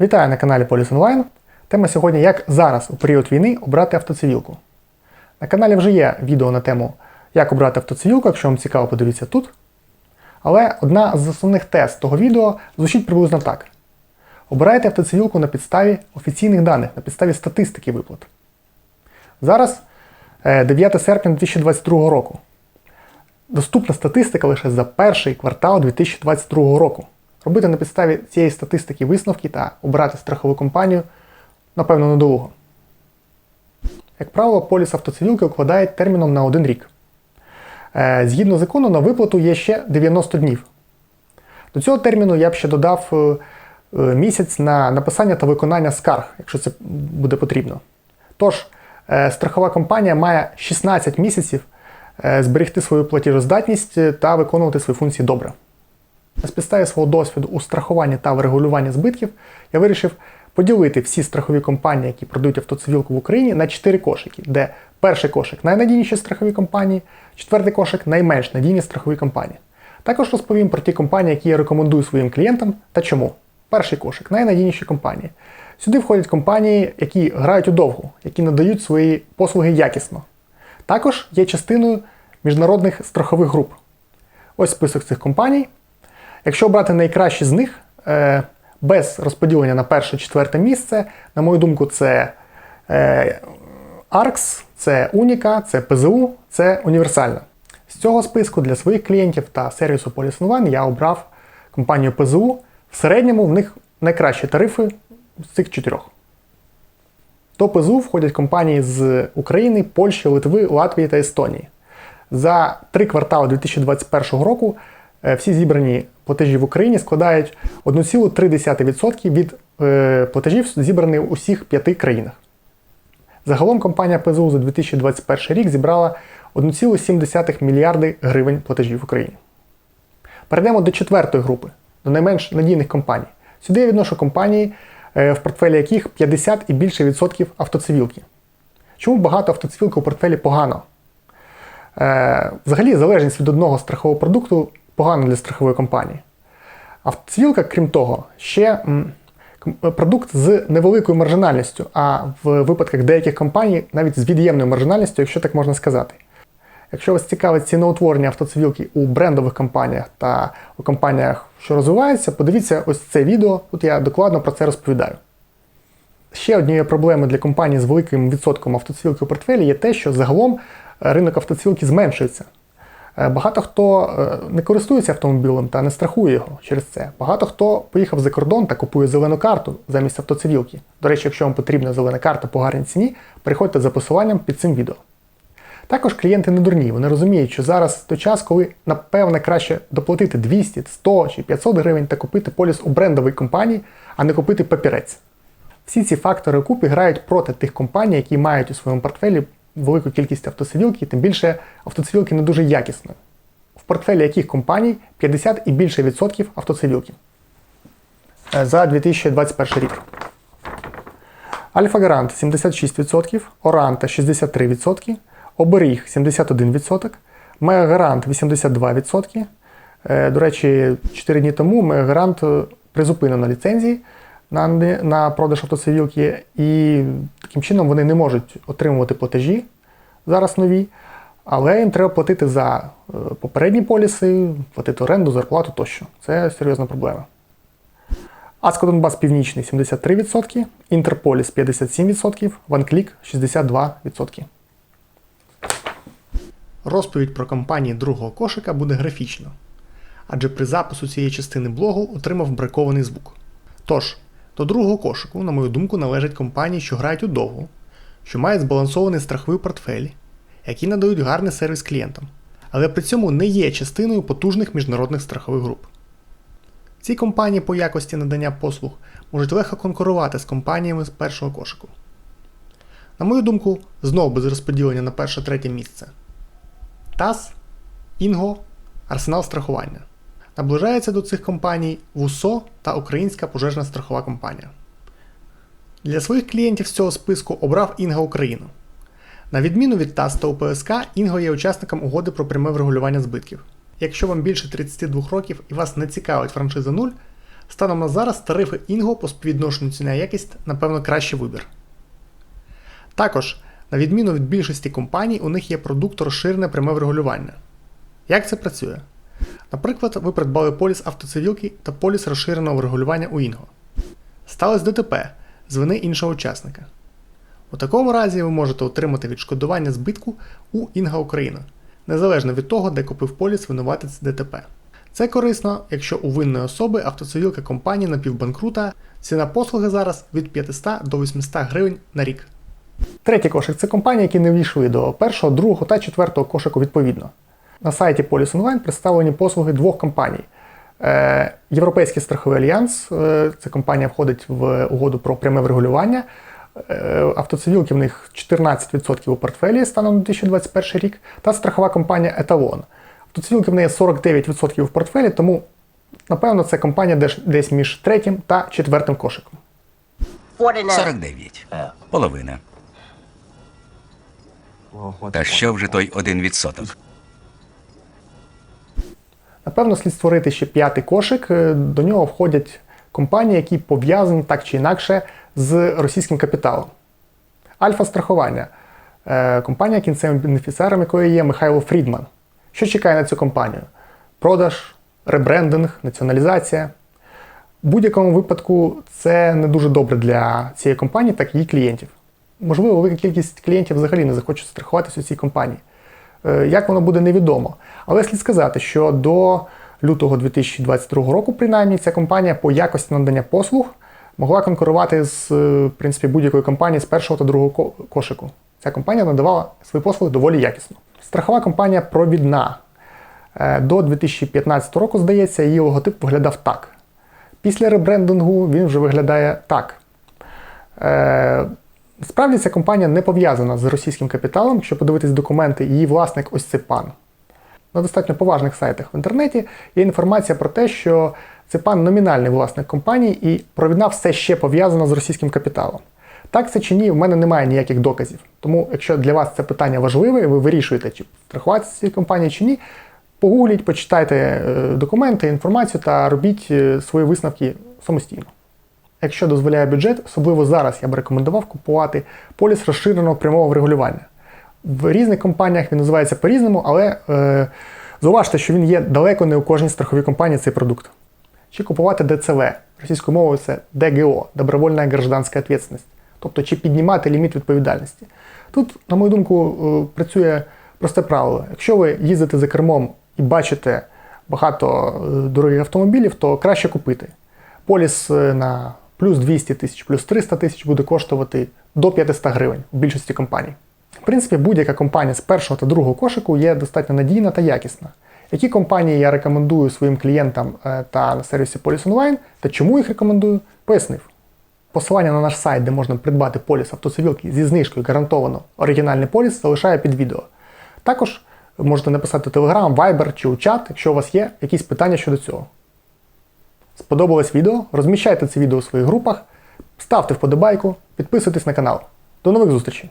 Вітаю на каналі Поліс Онлайн. Тема сьогодні як зараз у період війни обрати автоцивілку. На каналі вже є відео на тему, як обрати автоцивілку, якщо вам цікаво, подивіться тут. Але одна з основних тез того відео звучить приблизно так: обирайте автоцивілку на підставі офіційних даних, на підставі статистики виплат. Зараз е, 9 серпня 2022 року. Доступна статистика лише за перший квартал 2022 року. Робити на підставі цієї статистики висновки та обирати страхову компанію, напевно, недовго. Як правило, поліс автоцивілки укладають терміном на один рік. Е, Згідно закону, на виплату є ще 90 днів. До цього терміну я б ще додав е, е, місяць на написання та виконання скарг, якщо це буде потрібно. Тож, страхова компанія має 16 місяців зберегти свою платіжоздатність та виконувати свої функції добре. На підставі свого досвіду у страхуванні та врегулюванні збитків я вирішив поділити всі страхові компанії, які продають автоцивілку в Україні, на 4 кошики, де перший кошик найнадійніші страхові компанії, четвертий кошик найменш надійні страхові компанії. Також розповім про ті компанії, які я рекомендую своїм клієнтам та чому. Перший кошик найнадійніші компанії. Сюди входять компанії, які грають у довгу, які надають свої послуги якісно. Також є частиною міжнародних страхових груп. Ось список цих компаній. Якщо обрати найкращі з них, е, без розподілення на перше-четверте місце, на мою думку, це е, ARX, це Unica, це ПЗУ, це універсальна. З цього списку для своїх клієнтів та сервісу One я обрав компанію ПЗУ. В середньому в них найкращі тарифи з цих чотирьох. До ПЗУ входять компанії з України, Польщі, Литви, Латвії та Естонії. За три квартали 2021 року всі зібрані платежі в Україні складають 1,3% від е, платежів, зібраних у всіх п'яти країнах. Загалом компанія ПЗУ за 2021 рік зібрала 1,7 мільярди гривень платежів в Україні. Перейдемо до четвертої групи, до найменш надійних компаній. Сюди я відношу компанії, е, в портфелі яких 50 і більше відсотків автоцивілки. Чому багато автоцивілки у портфелі погано? Е, Взагалі, залежність від одного страхового продукту погана для страхової компанії. Автоцивілка, крім того, ще продукт з невеликою маржинальністю, а в випадках деяких компаній навіть з від'ємною маржинальністю, якщо так можна сказати. Якщо вас цікавить ціноутворення автоцивілки у брендових компаніях та у компаніях, що розвиваються, подивіться ось це відео, тут я докладно про це розповідаю. Ще однією проблемою для компаній з великим відсотком автоцивілки у портфелі є те, що загалом е, ринок автоцивілки зменшується. Е, Багато хто е, не користується автомобілем та не страхує його через це. Багато хто поїхав за кордон та купує зелену карту замість автоцивілки. До речі, якщо вам потрібна зелена карта по гарній ціні, переходьте за посиланням під цим відео. Також клієнти не дурні, вони розуміють, що зараз той час, коли напевне краще доплатити 200, 100 чи 500 гривень та купити поліс у брендовій компанії, а не купити папірець. Всі ці фактори купі грають проти тих компаній, які мають у своєму портфелі велику кількість автоцивілки, тим більше автоцивілки не дуже якісної. В портфелі яких компаній 50 і більше відсотків автоцивілки Е, за 2021 рік. Альфа Гарант 76%, Оранта 63%, Оберіг 71%, Мегагарант 82%. Е, До речі, 4 дні тому Мегагарант е, призупинено ліцензії на, на продаж автоцивілки, і таким чином вони не можуть отримувати платежі зараз нові, але їм треба платити за е, попередні поліси, платити оренду, зарплату тощо. Це серйозна проблема. Аска Донбас Північний 73%, Інтерполіс 57%, Ванклік 62%. Розповідь про компанії другого кошика буде графічно, адже при запису цієї частини блогу отримав бракований звук. Тож, до другого кошику, на мою думку, належать компанії, що грають у довгу, що мають збалансований страховий портфель, які надають гарний сервіс клієнтам, але при цьому не є частиною потужних міжнародних страхових груп. Ці компанії по якості надання послуг можуть легко конкурувати з компаніями з першого кошику. На мою думку, знову без розподілення на перше-третє місце. ТАС, Інго, Арсенал страхування. Наближається до цих компаній ВУСО та Українська пожежна страхова компанія. Для своїх клієнтів з цього списку обрав Інга Україну. На відміну від ТАС та УПСК, Інго є учасником угоди про пряме врегулювання збитків. Якщо вам більше 32 років і вас не цікавить франшиза 0, Станом на зараз тарифи Інго по співвідношенню ціна якість, напевно, кращий вибір. Також, на відміну від більшості компаній, у них є продукт розширене пряме врегулювання. Як це працює? Наприклад, ви придбали поліс автоцивілки та поліс розширеного врегулювання у Інго. Сталося ДТП з вини іншого учасника. У такому разі ви можете отримати відшкодування збитку у Інга Україна, незалежно від того, де купив поліс винуватець ДТП. Це корисно, якщо у винної особи автоцивілка компанії напівбанкрута, ціна послуги зараз від 500 до 800 гривень на рік. Третій кошик це компанії, які не ввійшли до першого, другого та четвертого кошику відповідно. На сайті Поліс Онлайн представлені послуги двох компаній. Е, Європейський страховий альянс, е, ця компанія входить в угоду про пряме врегулювання. Е, Автоцивілки в них 14% у портфелі станом на 2021 рік, та страхова компанія Еталон. Автоцивілки в неї 49% в портфелі, тому, напевно, це компанія десь, десь між третім та четвертим кошиком. 49. 49. Половина. Та що вже той один відсоток? Напевно, слід створити ще п'ятий кошик. Е, До нього входять компанії, які пов'язані так чи інакше з російським капіталом. Альфа страхування. Е, Компанія, кінцевим бенефіціаром якої є Михайло Фрідман. Що чекає на цю компанію? Продаж, ребрендинг, націоналізація. В будь-якому випадку це не дуже добре для цієї компанії, так і її клієнтів. Можливо, велика кількість клієнтів взагалі не захочуть страхуватися у цій компанії. Е, Як воно буде, невідомо. Але слід сказати, що до лютого 2022 року, принаймні, ця компанія по якості надання послуг могла конкурувати з е, в принципі, будь-якою компанією з першого та другого кошику. Ця компанія надавала свої послуги доволі якісно. Страхова компанія провідна. Е, До 2015 року, здається, її логотип виглядав так. Після ребрендингу він вже виглядає так. Справді ця компанія не пов'язана з російським капіталом. Якщо подивитись документи, її власник ось це пан. На достатньо поважних сайтах в інтернеті є інформація про те, що це пан номінальний власник компанії і провідна все ще пов'язана з російським капіталом. Так це чи ні, в мене немає ніяких доказів. Тому, якщо для вас це питання важливе, і ви вирішуєте, чи страхуватися цієї компанії чи ні, погугліть, почитайте е, документи, інформацію та робіть е, свої висновки самостійно. Якщо дозволяє бюджет, особливо зараз я б рекомендував купувати поліс розширеного прямого врегулювання. В різних компаніях він називається по-різному, але е, зауважте, що він є далеко не у кожній страховій компанії цей продукт. Чи купувати ДЦВ, російською мовою це ДГО, добровольна гражданська відповідальність. Тобто, чи піднімати ліміт відповідальності. Тут, на мою думку, е, працює просте правило. Якщо ви їздите за кермом і бачите багато е, дорогих автомобілів, то краще купити. Поліс е, на плюс 200 тисяч, плюс 300 тисяч буде коштувати до 500 гривень в більшості компаній. В принципі, будь-яка компанія з першого та другого кошику є достатньо надійна та якісна. Які компанії я рекомендую своїм клієнтам е, та на сервісі Поліс Онлайн, та чому їх рекомендую, пояснив. Посилання на наш сайт, де можна придбати поліс автоцивілки зі знижкою гарантовано оригінальний поліс, залишаю під відео. Також можете написати Telegram, Viber чи у чат, якщо у вас є якісь питання щодо цього. Сподобалось відео? Розміщайте це відео у своїх групах, ставте вподобайку, підписуйтесь на канал. До нових зустрічей!